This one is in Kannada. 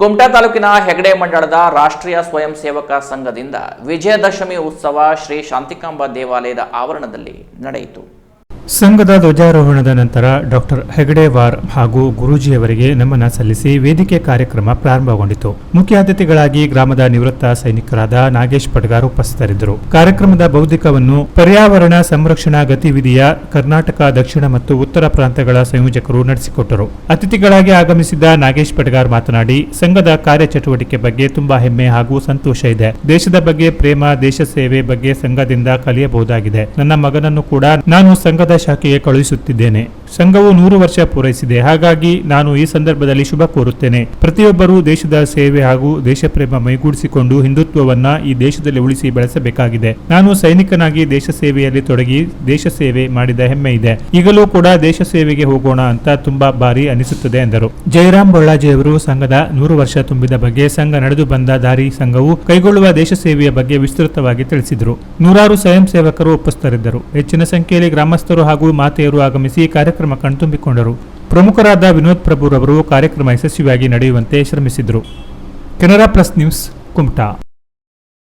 ಕುಮಟಾ ತಾಲೂಕಿನ ಹೆಗಡೆ ಮಂಡಳದ ರಾಷ್ಟ್ರೀಯ ಸ್ವಯಂ ಸೇವಕ ಸಂಘದಿಂದ ವಿಜಯದಶಮಿ ಉತ್ಸವ ಶ್ರೀ ಶಾಂತಿಕಾಂಬ ದೇವಾಲಯದ ಆವರಣದಲ್ಲಿ ನಡೆಯಿತು. ಸಂಘದ ಧ್ವಜಾರೋಹಣದ ನಂತರ ಡಾಕ್ಟರ್ ಹೆಗಡೆವಾರ್ ಹಾಗೂ ಗುರೂಜಿಯವರಿಗೆ ನಮನ ಸಲ್ಲಿಸಿ ವೇದಿಕೆ ಕಾರ್ಯಕ್ರಮ ಪ್ರಾರಂಭಗೊಂಡಿತು. ಮುಖ್ಯ ಅತಿಥಿಗಳಾಗಿ ಗ್ರಾಮದ ನಿವೃತ್ತ ಸೈನಿಕರಾದ ನಾಗೇಶ್ ಪಡ್ಗಾರ್ ಉಪಸ್ಥಿತರಿದ್ದರು. ಕಾರ್ಯಕ್ರಮದ ಬೌದ್ಧಿಕವನ್ನು ಪರ್ಯಾವರಣ ಸಂರಕ್ಷಣಾ ಗತಿವಿಧಿಯ ಕರ್ನಾಟಕ, ದಕ್ಷಿಣ ಮತ್ತು ಉತ್ತರ ಪ್ರಾಂತಗಳ ಸಂಯೋಜಕರು ನಡೆಸಿಕೊಟ್ಟರು. ಅತಿಥಿಗಳಾಗಿ ಆಗಮಿಸಿದ ನಾಗೇಶ್ ಪಡ್ಗಾರ್ ಮಾತನಾಡಿ, ಸಂಘದ ಕಾರ್ಯಚಟುವಟಿಕೆ ಬಗ್ಗೆ ತುಂಬಾ ಹೆಮ್ಮೆ ಹಾಗೂ ಸಂತೋಷ ಇದೆ. ದೇಶದ ಬಗ್ಗೆ ಪ್ರೇಮ, ದೇಶ ಸೇವೆ ಬಗ್ಗೆ ಸಂಘದಿಂದ ಕಲಿಯಬಹುದಾಗಿದೆ. ನನ್ನ ಮಗನನ್ನು ಕೂಡ ನಾನು ಸಂಘದ ಶಾಖೆಗೆ ಕಳುಹಿಸುತ್ತಿದ್ದೇನೆ. ಸಂಘವು ನೂರು ವರ್ಷ ಪೂರೈಸಿದೆ. ಹಾಗಾಗಿ ನಾನು ಈ ಸಂದರ್ಭದಲ್ಲಿ ಶುಭ ಕೋರುತ್ತೇನೆ. ಪ್ರತಿಯೊಬ್ಬರೂ ದೇಶದ ಸೇವೆ ಹಾಗೂ ದೇಶಪ್ರೇಮ ಮೈಗೂಡಿಸಿಕೊಂಡು ಹಿಂದುತ್ವವನ್ನ ಈ ದೇಶದಲ್ಲಿ ಉಳಿಸಿ ಬೆಳೆಸಬೇಕಾಗಿದೆ. ನಾನು ಸೈನಿಕನಾಗಿ ದೇಶ ಸೇವೆಯಲ್ಲಿ ತೊಡಗಿ ದೇಶ ಸೇವೆ ಮಾಡಿದ ಹೆಮ್ಮೆ ಇದೆ. ಈಗಲೂ ಕೂಡ ದೇಶ ಸೇವೆಗೆ ಹೋಗೋಣ ಅಂತ ತುಂಬಾ ಬಾರಿ ಅನಿಸುತ್ತದೆ ಎಂದರು. ಜಯರಾಮ್ ಬೊಳ್ಳಾಜಿಯವರು ಸಂಘದ ನೂರು ವರ್ಷ ತುಂಬಿದ ಬಗ್ಗೆ ಸಂಘ ನಡೆದು ಬಂದ ದಾರಿ ಸಂಘವು ಕೈಗೊಳ್ಳುವ ದೇಶ ಸೇವೆಯ ಬಗ್ಗೆ ವಿಸ್ತೃತವಾಗಿ ತಿಳಿಸಿದರು. ನೂರಾರು ಸ್ವಯಂ ಸೇವಕರು ಉಪಸ್ಥರಿದ್ದರು ಹೆಚ್ಚಿನ ಸಂಖ್ಯೆಯಲ್ಲಿ ಗ್ರಾಮಸ್ಥರು ಹಾಗೂ ಮಾತೆಯರು ಆಗಮಿಸಿ ಕಾರ್ಯಕ್ರಮ ಕಣ್ತುಂಬಿಕೊಂಡರು. ಪ್ರಮುಖರಾದ ವಿನೋದ್ ಪ್ರಭುರವರು ಕಾರ್ಯಕ್ರಮ ಯಶಸ್ವಿಯಾಗಿ ನಡೆಯುವಂತೆ ಶ್ರಮಿಸಿದರು. Canara plus news, Kumta.